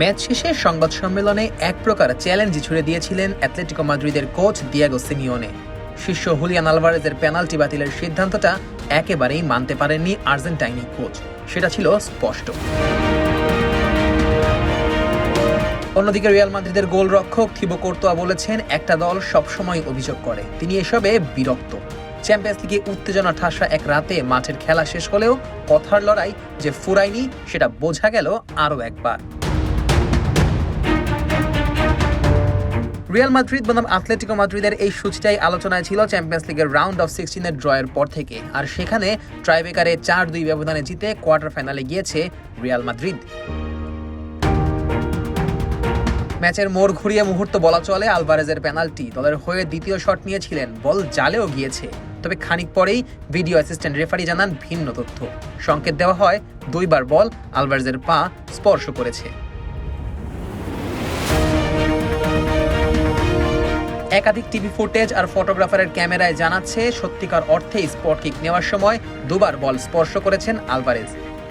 Match শেষে সংবাদ সম্মেলনে এক প্রকার চ্যালেঞ্জ ছুড়ে দিয়েছিলেন অ্যাথলেটিকো মাদ্রিদের কোচ দিয়াগো সিমিওনে। শিষ্য হুলিয়ান আলভারেজের পেনাল্টি বাতিলের সিদ্ধান্তটা একেবারেই মানতে পারেননি আর্জেন্টাইনি কোচ। সেটা ছিল স্পষ্ট। অন্যদিকে রিয়াল মাদ্রিদের গোলরক্ষক থিবো কোর্তোয়া বলেছেন, একটা দল সবসময় অভিযোগ করে। তিনি এসবে বিরক্ত। চ্যাম্পিয়ন্স লিগে উত্তেজনা ঠাসা এক রাতে মাঠের খেলা শেষ হলেও কথার লড়াই যে ফুরায়নি, সেটা বোঝা গেল আরও একবার। রিয়াল মাদ্রিদ বনাম আথলেটিকো মাদ্রিদের এই সূচিটাই আলোচনায় ছিল চ্যাম্পিয়ন্স লিগের রাউন্ড অফ সিক্সটিনের ড্রয়ের পর থেকে। আর সেখানে ট্রাইবেকারে চার দুই ব্যবধানে জিতে কোয়ার্টার ফাইনালে গিয়েছে রিয়াল মাদ্রিদ। ম্যাচের মোড় ঘুরিয়ে মুহূর্ত বলা চলে আলভারেজের পেনাল্টি। দলের হয়ে দ্বিতীয় শট নিয়েছিলেন, বল জালেও গিয়েছে। তবে খানিক পরেই ভিডিও অ্যাসিস্ট্যান্ট রেফারি জানান ভিন্ন তথ্য। সংকেত দেওয়া হয়, দুইবার বল আলভারেজের পা স্পর্শ করেছে। একাধিক টিভি ফুটেজ আর ফটোগ্রাফারের ক্যামেরায় জানাচ্ছে, সত্যিকার অর্থে স্পট কিক নেওয়ার সময় দুবার বল স্পর্শ করেছেন আলভারেজ।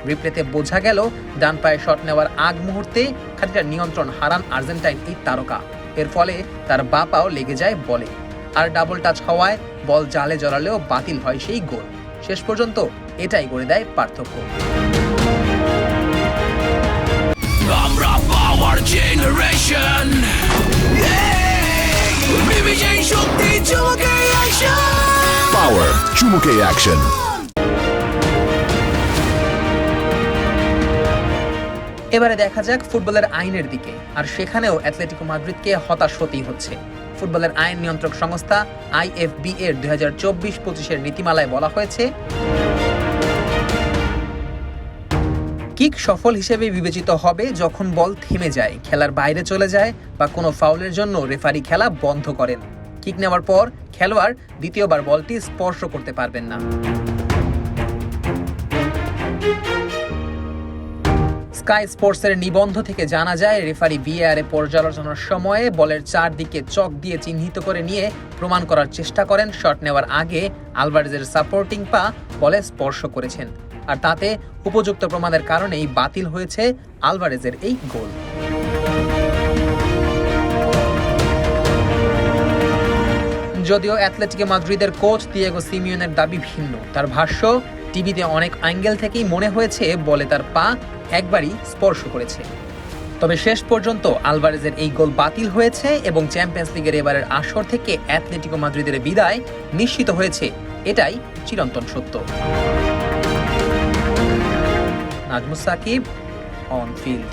রিপ্লেতে বোঝা গেল, ডান পায়ে শট নেওয়ার আগ মুহূর্তে খানিকটা নিয়ন্ত্রণ হারান আর্জেন্টাইন এই তারকা। এর ফলে তার বা পাও লেগে যায় বলে। আর ডাবল টাচ হওয়ায় বল জালে জড়ালেও বাতিল হয় সেই গোল। শেষ পর্যন্ত এটাই করে দেয় পার্থক্য। আমরা পাওয়ার জেনারেশন চুমুকে অ্যাকশন এবারে দেখা যাক ফুটবলের আইনের দিকে, আর সেখানেও অ্যাথলেটিকো মাদ্রিদকে হতাশ হতেই হচ্ছে। ফুটবলের আইন নিয়ন্ত্রক সংস্থা আইএফবি এর দুই হাজার চব্বিশ পঁচিশের নীতিমালায় বলা হয়েছে, কিক সফল হিসেবে বিবেচিত হবে যখন বল থেমে যায়, খেলার বাইরে চলে যায়, বা কোনো ফাউলের জন্য রেফারি খেলা বন্ধ করেন। কিক নেওয়ার পর খেলোয়াড় দ্বিতীয়বার বলটি স্পর্শ করতে পারবেন না। স্কাই স্পোর্টসের নিবন্ধ থেকে জানা যায়, রেফারি ভিএআরে পর্যালোচনার সময়ে বলের চারদিকে চক দিয়ে চিহ্নিত করে নিয়ে প্রমাণ করার চেষ্টা করেন। শট নেওয়ার আগে আলভারেজের সাপোর্টিং পা বলে স্পর্শ করেছেন। আর তাতে উপযুক্ত প্রমাণের কারণেই বাতিল হয়েছে আলভারেজের এই গোল। যদিও অ্যাথলেটিকে মাদ্রিদের কোচ দিয়েগো সিমিয়নের দাবি ভিন্ন। তার ভাষ্য, টিভিতে অনেক অ্যাঙ্গেল থেকেই মনে হয়েছে বলে তার পা একবারই স্পর্শ করেছে। তবে শেষ পর্যন্ত আলভারেজের এই গোল বাতিল হয়েছে এবং চ্যাম্পিয়ন্স লিগের এবারের আসর থেকে অ্যাথলেটিকো মাদ্রিদের বিদায় নিশ্চিত হয়েছে। এটাই চিরন্তন সত্য। Najmus Shakib on field